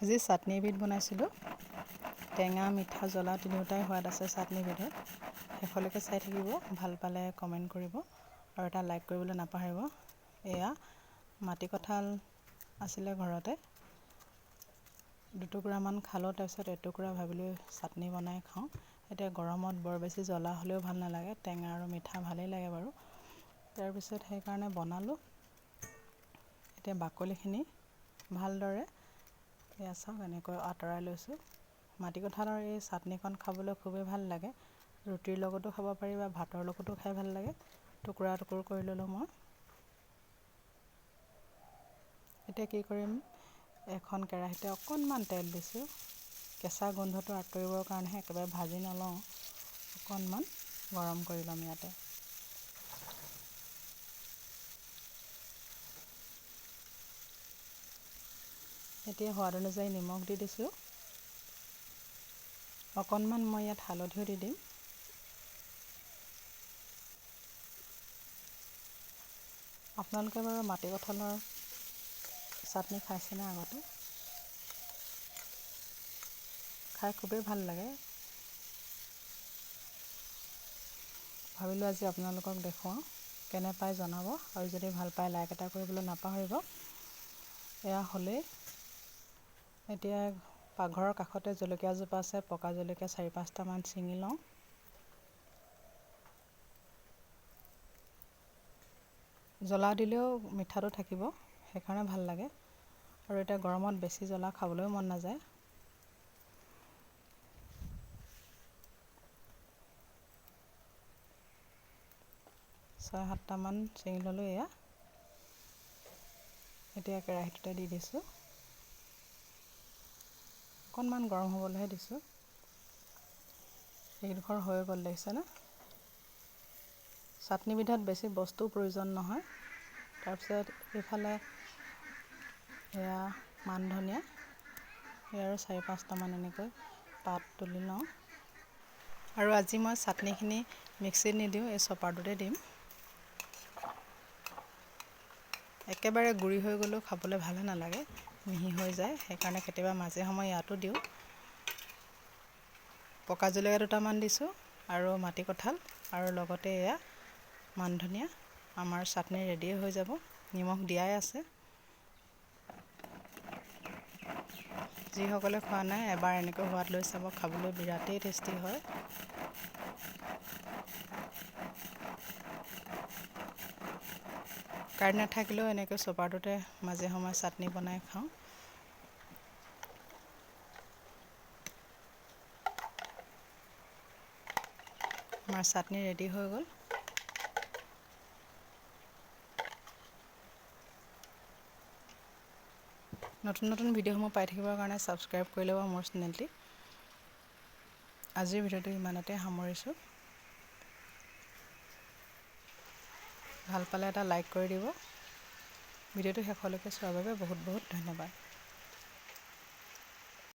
আজি চাটনি এবিধ বনাইছিলোঁ। টেঙা মিঠা জ্বলা তিনিওটাই সোৱাদ আছে চাটনিবিধত শেষলৈকে চাই থাকিব ভাল পালে কমেণ্ট কৰিব আৰু এটা লাইক কৰিবলৈ নাপাহৰিব। এয়া মাটিকঁঠাল আছিলে ঘৰতে। দুটুকুৰামান খালোঁ তাৰপিছত এটুকুৰা ভাবিলোঁ চাটনি বনাই খাওঁ। এতিয়া গৰমত বৰ বেছি জ্বলা হ'লেও ভাল নালাগে টেঙা আৰু মিঠা ভালেই লাগে বাৰু। তাৰপিছত সেইকাৰণে বনালোঁ। এতিয়া বাকলিখিনি ভালদৰে এয়া চাওক এনেকৈ আঁতৰাই লৈছোঁ। মাটিকঁঠালৰ এই চাটনিকণ খাবলৈ খুবেই ভাল লাগে। ৰুটিৰ লগতো খাব পাৰি বা ভাতৰ লগতো খাই ভাল লাগে। টুকুৰা টুকুৰ কৰি ল'লোঁ মই। এতিয়া কি কৰিম? এখন কেৰাহীতে অকণমান তেল দিছোঁ। কেঁচা গোন্ধটো আঁতৰিবৰ কাৰণেহে একেবাৰে ভাজি নলওঁ। অকণমান গৰম কৰি ল'ম ইয়াতে। এতিয়া সোৱাদ অনুযায়ী নিমখ দি দিছোঁ। অকণমান মই ইয়াত হালধিও দি দিম। আপোনালোকে বাৰু মাটিকঁঠালৰ চাটনি খাইছেনে আগতে? খাই খুবেই ভাল লাগে। ভাবিলোঁ আজি আপোনালোকক দেখুৱাওঁ কেনে পায় জনাব আৰু যদি ভাল পায় লাইক এটা কৰিবলৈ নাপাহৰিব। এয়া হ'লেই। এতিয়া পাকঘৰৰ কাষতে জলকীয়া জোপা আছে পকা জলকীয়া চাৰি পাঁচটামান ছিঙি লওঁ। জ্বলা দিলেও মিঠাটো থাকিব সেইকাৰণে ভাল লাগে। আৰু এতিয়া গৰমত বেছি জ্বলা খাবলৈও মন নাযায়। ছয় সাতটামান ছিঙি ল'লোঁ এয়া। এতিয়া কেৰাহীটোতে দি দিছোঁ। অকণমান গৰম হ'বলৈহে দিছোঁ। এইডোখৰ হৈ গ'ল দেখিছেনে? চাটনিবিধত বেছি বস্তুৰ প্ৰয়োজন নহয়। তাৰপিছত এইফালে এয়া মান ধনিয়া ইয়াৰো চাৰি পাঁচটামান এনেকৈ পাত তুলি লওঁ। আৰু আজি মই চাটনিখিনি মিক্সিত নিদিওঁ এই চপাৰটোতে দিম। একেবাৰে গুড়ি হৈ গ'লেও খাবলৈ ভালে নালাগে। মিহি হৈ যায় সেইকাৰণে কেতিয়াবা মাজে সময়ে ইয়াতো দিওঁ। পকা জলকীয়া দুটামান দিছোঁ আৰু মাটিকঁঠাল আৰু লগতে এয়া মান ধনিয়া। আমাৰ চাটনি ৰেডিয়ে হৈ যাব নিমখ দিয়াই আছে। যিসকলে খোৱা নাই এবাৰ এনেকৈ সোৱাদ লৈ চাব খাবলৈ বিৰাটেই টেষ্টি হয়। কাৰেণ্ট নাথাকিলেও এনেকৈ চপাৰটোতে মাজে সময়ে চাটনি বনাই খাওঁ। আমাৰ চাটনি ৰেডি হৈ গ'ল। নতুন নতুন ভিডিঅ'সমূহ পাই থাকিবৰ কাৰণে ছাবস্ক্ৰাইব কৰি ল'ব মোৰ চেনেলটি। আজিৰ ভিডিঅ'টো ইমানতে সামৰিছোঁ। ভাল পালে এটা লাইক কৰি দিব। ভিডিঅ'টো শেষলৈকে চোৱাৰ বাবে বহুত বহুত ধন্যবাদ।